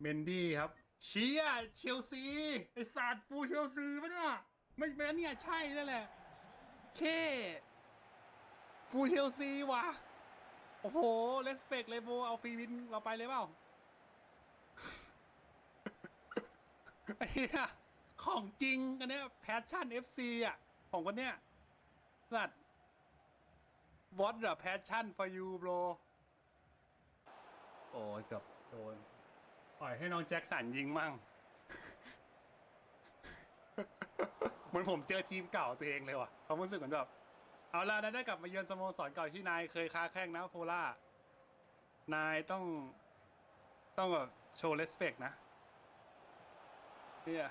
เมนดี้ครับ เชียเชลซี ไอสัตว์ฟูเชลซีปะเนี่ย ไม่แม้เนี่ยใช่นั่นแหละ เคฟูเชลซีว่ะโอ้โหเลสเปกเลยโบเอาฟรีวินเราไปเลยเปล่าไอ้เหี้ยของจริงกันเนี้ยแพชชั่น FC อะ ของคนเนี้ยสัตว์ What the passion for you bro โอ้ยกือบโดน ปล่อยให้น้องแจ็คสันยิงมั่ง เหมือนผมเจอทีมเก่าตัวเองเลยว่ะความรู้สึกเหมือนแบบ เอาล่ะได้กลับมาเยือนสโมสรเก่าที่นายเคยค้าแข่งนะโพล่านายต้องต้องแบบโชว์เลสเปกนะเนี่ย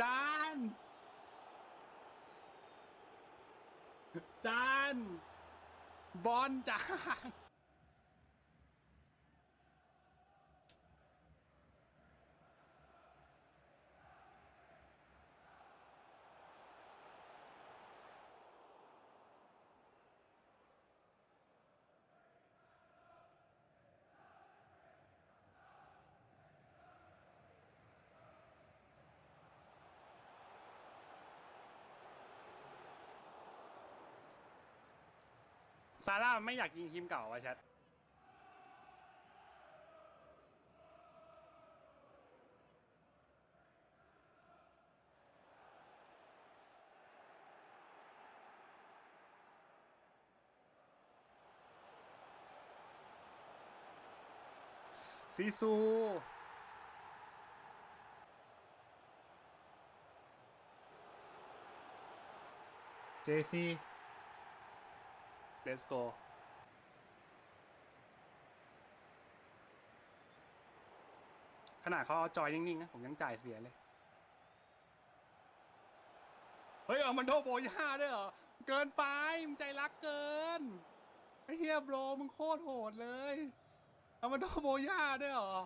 จานจานบอลจาน ซาร่าไม่อยากยิงทีมเก่าวะแชทซีซูเจซี let's go ขนาดเขาจอยนิ่งๆนะผมยังจ่ายเสียเลย เฮ้ยมันโดโบย่าด้วยเหรอ เกินไป มึงใจรักเกิน ไอ้เฮียโบรมึงโคตรโหดเลยเอามันโดโบย่าด้วยเหรอ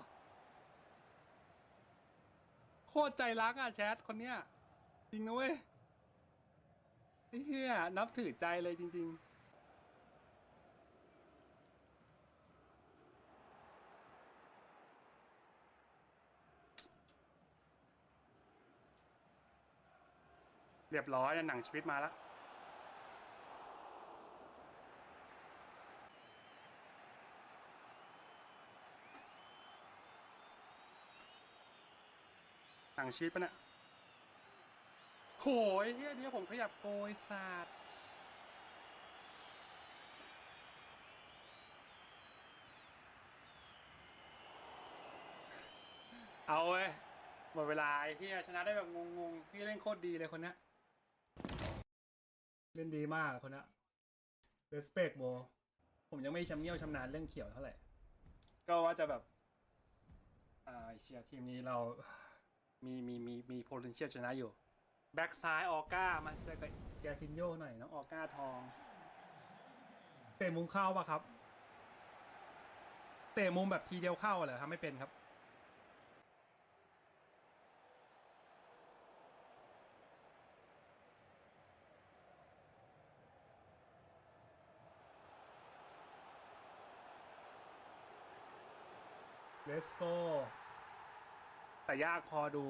โคตรใจรักอะแชทคนเนี้ย จริงนะเว้ยไอ้เฮียนับถือใจเลยจริง ๆ เรียบร้อยหนังชีวิตมาแล้วหนังชีวิตปะเนี่ยโหยเฮียเดียวผมขยับโกยศาสตร์เอาเว้ยหมดเวลาไอ้เฮียชนะได้แบบงงๆพี่เล่นโคตรดีเลยคนเนี้ย ล่นดีมากคนนี้ยเ e สเปกโบ ผมยังไม่ชำเนียวชำนาญเรื่องเขียวเท่าไหร่ ก็ว่าจะแบบ อ่าเชียร์ทีมนี้เรา มีมีมีมี potential ชนะอยู่ แบ็กซ้ายออก้ามาเจอกับแกซินโยหน่อยน้องออก้าทอง เตะมุมเข้าปะครับ เตะมุมแบบทีเดียวเข้าเหรอทำไม่เป็นครับ เลสโกแต่ยากพอดู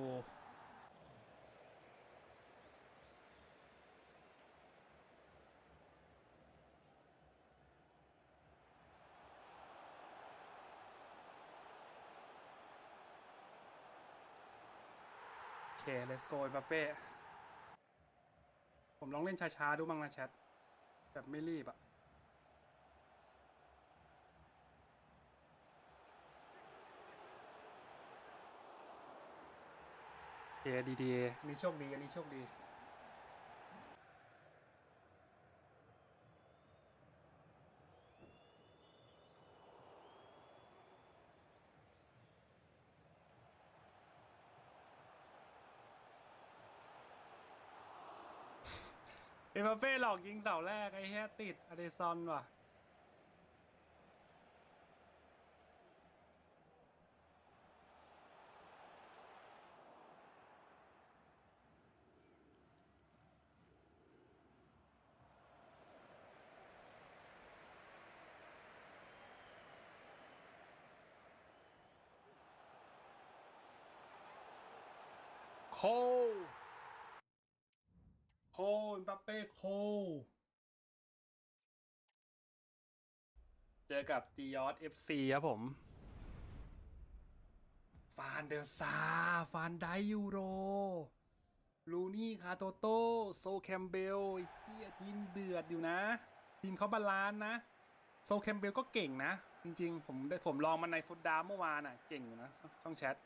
โอเค let's go ปาเป้ ผมลองเล่นช้าๆ ดูบ้างนะแชท แบบไม่รีบอะ เคดีดีนี่โชคดีอันนี้โชคดีเอ็มเฟ่หลอกยิงเสาแรกไอ้แฮีติดอเดซอนว่ะ โค โคเอ็มบัปเป้โค เจอกับตียอสเอฟซีครับผม ฟานเดอซา ฟานไดยูโร ลูนี่คาโตโต้โซแคมเบลเฮียทีมเดือดอยู่นะ ทีมเขาบาลานนะ โซแคมเบลก็เก่งนะ จริงๆ ผมได้ผมลองมันในฟุตดามเมื่อวานอะ เก่งอยู่นะ ช่องแชท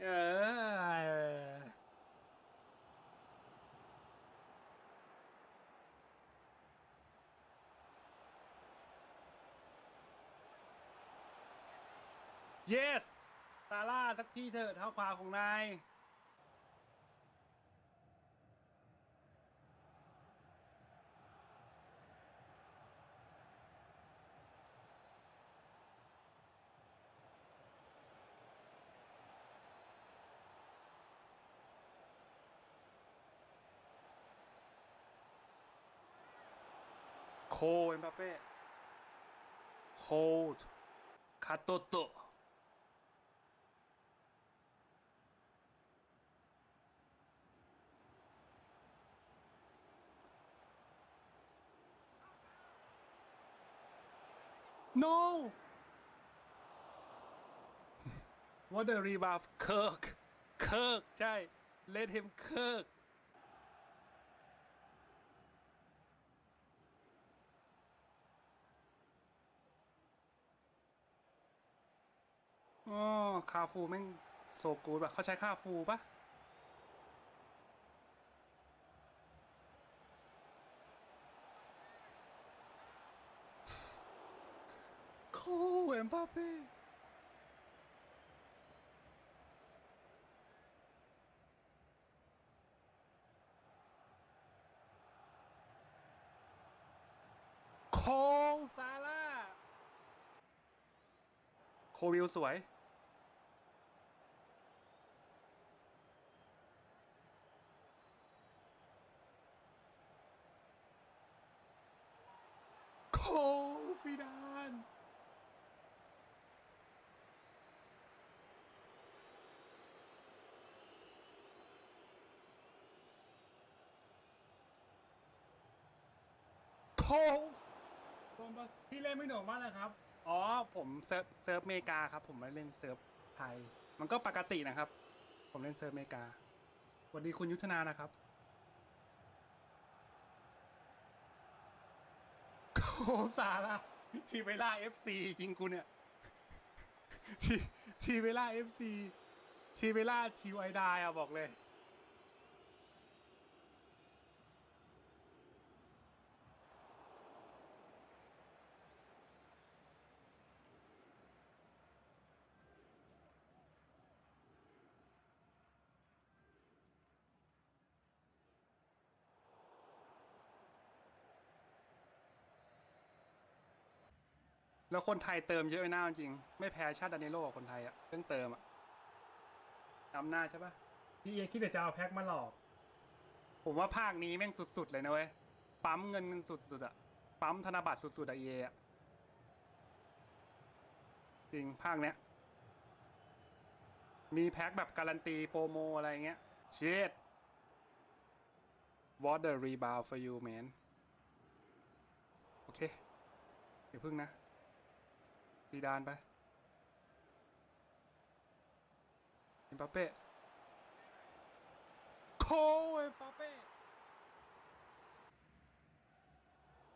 เออ yes ซาล่าสักทีเถอะเท้าขวาของนาย โคเอ็มบัปเป้โคดคาโตโตะ no what a rebound Kirk Kirk ใช่ let him Kirk อ๋อคาฟูแม่งโซกูดแบบเขาใช้คาฟูปะโคเอ็มบาเป้โคซาร่าโควิลสวย โคซิดาน โคผมปะพี่เล่นไม่หน่วงมากเลยครับ อ๋อ ผมเซิร์ฟเซิร์ฟเมกาครับ ผมไม่เล่นเซิร์ฟไทย มันก็ปกตินะครับ ผมเล่นเซิร์ฟเมกาสวัสดีคุณยุทธนานะครับโคซาร่าทีเวล่าเอฟซีจริงกูเนี่ยทีทีเวล่าเอฟซีทีเวล่าทีไวดายอะบอกเลย แล้วคนไทยเติมเยอะหน้าจริง ไม่แพ้ชาติดานิโลกับคนไทยอะเรื่องเติมอะจำหน้าใช่ปะพี่เอคิดแต่จะเอาแพ็คมาหลอก ผมว่าภาคนี้แม่งสุดๆเลยนะเว้ย ปั๊มเงินสุดๆอะปั๊มธนบัตรสุดๆอะเออะจริงภาคเนี้ย มีแพ็คแบบการันตีโปรโมอะไรเงี้ย เชิด What the rebound for you man โอเค เดี๋ยวพึ่งนะ ซีดานไปเอ็มบัปเป้โคเอ็มบัปเป้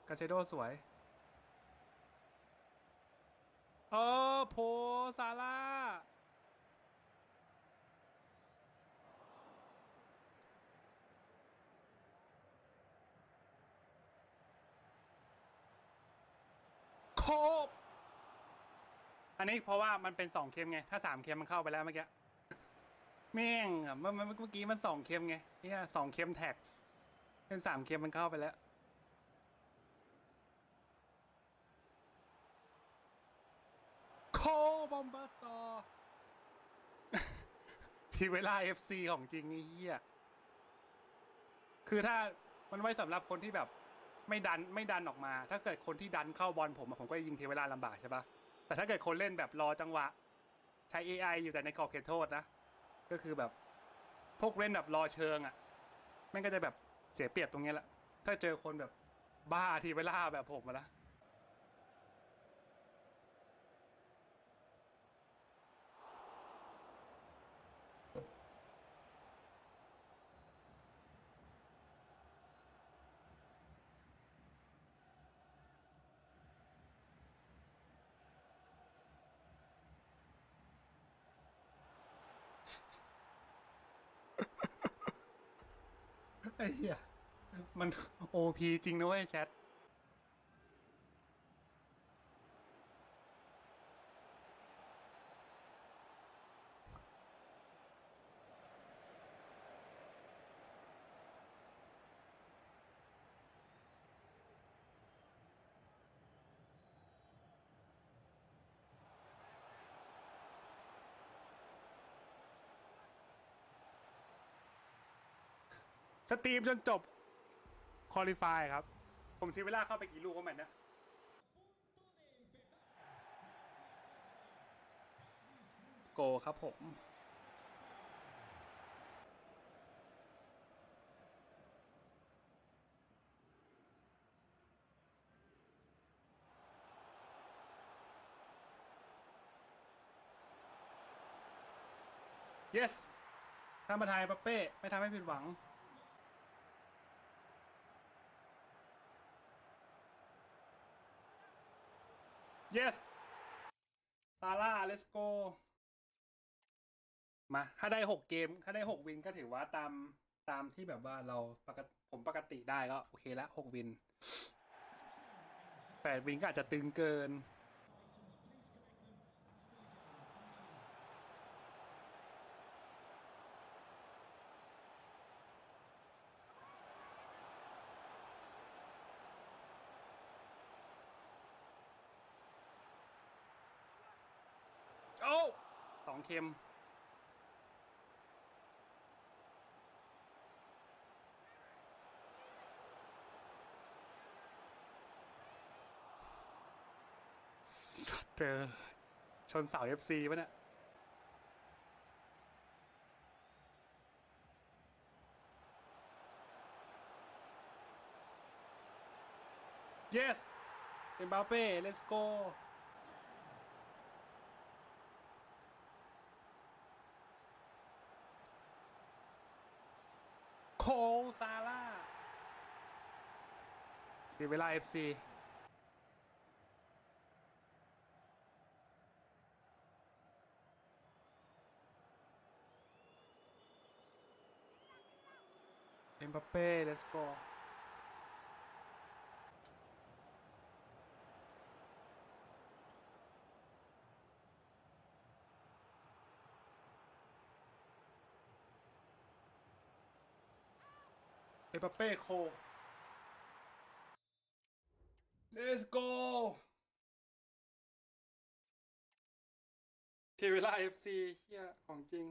กาเชโดสวย เออโพซาร่าโค อันนี้เพราะว่ามันเป็นสองเค็มไง ถ้าสามเค็มมันเข้าไปแล้วเมื่อกี้แม่งอะเมื่อเมื่อเมื่อกี้มันสองเค็มไงเนี่ยสองเค็มแท็กซ์เป็นสามเค็มมันเข้าไปแล้วโคบอมบาสตอทีเวลาเอฟซีของจริงไอ้เหี้ยคือถ้ามันไว้สำหรับคนที่แบบ ไม่ดันไม่ดันออกมา ถ้าเกิดคนที่ดันเข้าบอลผมผมก็ยิงเทเวลาลำบากใช่ปะ แต่ถ้าเกิดคนเล่นแบบรอจังหวะ ใช้ AI อยู่แต่ในกรอบเขตโทษนะ ก็คือแบบพวกเล่นแบบรอเชิงอะ่ะแม่งก็จะแบบเสียเปรียบตรงนี้แหละถ้าเจอคนแบบบ้าทีเวลาแบบผมอะนะ ไอ้เหี้ยมันโอพีจริงนะเว้ยแชท สตรีมจนจบคอลี่ฟายครับ ผมใช้เวลาเข้าไปกี่ลูกก็แมตช์เนะโกครับผม yes ทำมาทายปะเป้ ไม่ทำให้ผิดหวัง yes ซาร่า let's go มา ถ้าได้หกเกม ถ้าได้หกวินก็ถือว่าตามตามที่แบบว่าเราปกติผมปกติได้ก็โอเคละหกวินแปดวินก็อาจจะตึงเกิน โอ้ สองเค็ม สัตว์เจอชนเสาเอฟซีปะเนี่ย yes เอ็มบาเป้ let's go โค ซาร่าตีเวลาเอฟซีเอ็มบัปเป้เลสโก บัปเป้โค let's go ทีเวลา FC เฮียของจริง